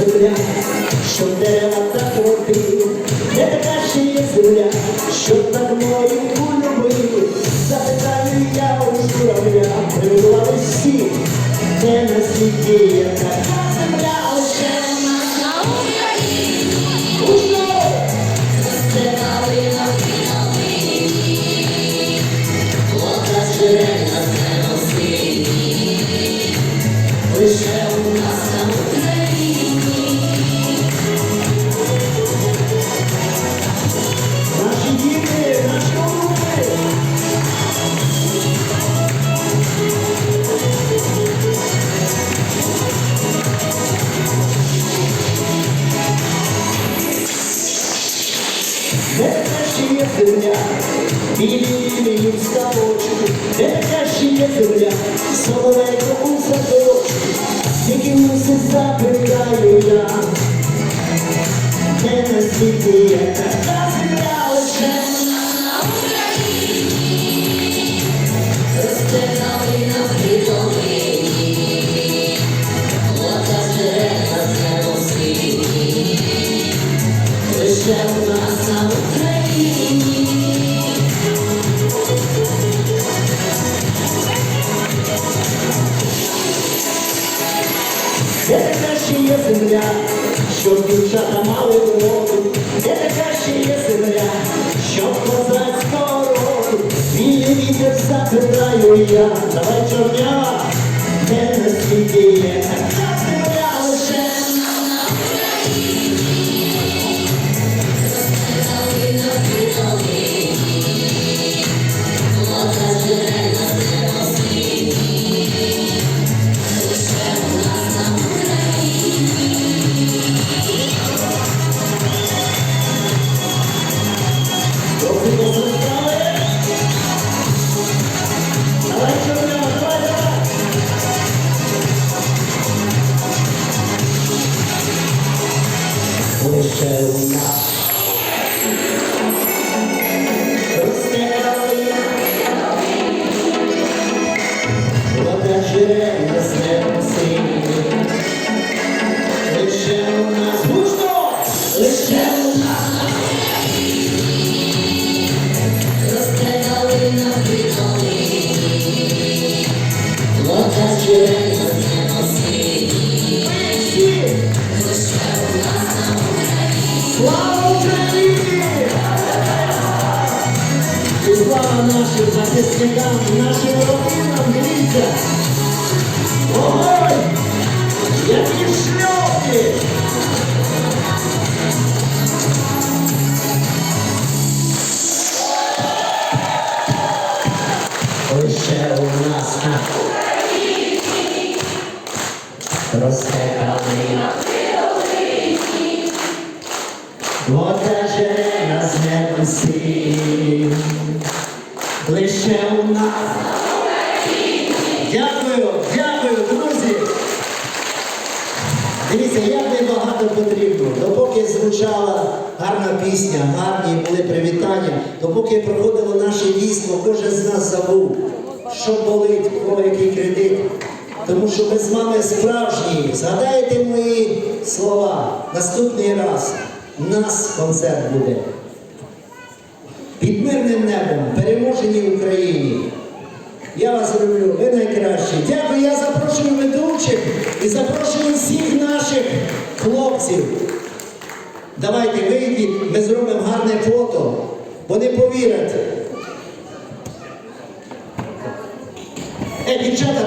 земля, що дерева так робили, де така ще є земля, що так мою де на світі є земля, білі їм ставочку, де є земля, соловейко у садочку, тільки муси запитаю я, де на світі є така ще є земля, щоб дівчата мали воду, де така ще є земля, щоб козацького роду, вільний вітер запитаю я, давай чорня, де на світі є нашим захисникам, нашим родинам, дивіться! Ой! Які шльопки! Лише у нас на росте калина. Вода синім. Лише у нас. Дякую, дякую, друзі. Дивіться, як небагато потрібно. Допоки звучала гарна пісня, гарні були привітання, допоки проходило наше дійство, кожен з нас забув, що болить, кого який кредит. Тому що ми з вами справжні. Згадайте мої слова. Наступний раз у нас концерт буде. Під мирним небом, переможеній Україні. Я вас люблю, ви найкращі. Дякую, я запрошую ведучих і запрошую всіх наших хлопців. Давайте вийдіть, ми зробимо гарне фото. Вони повірять. Е, дівчата,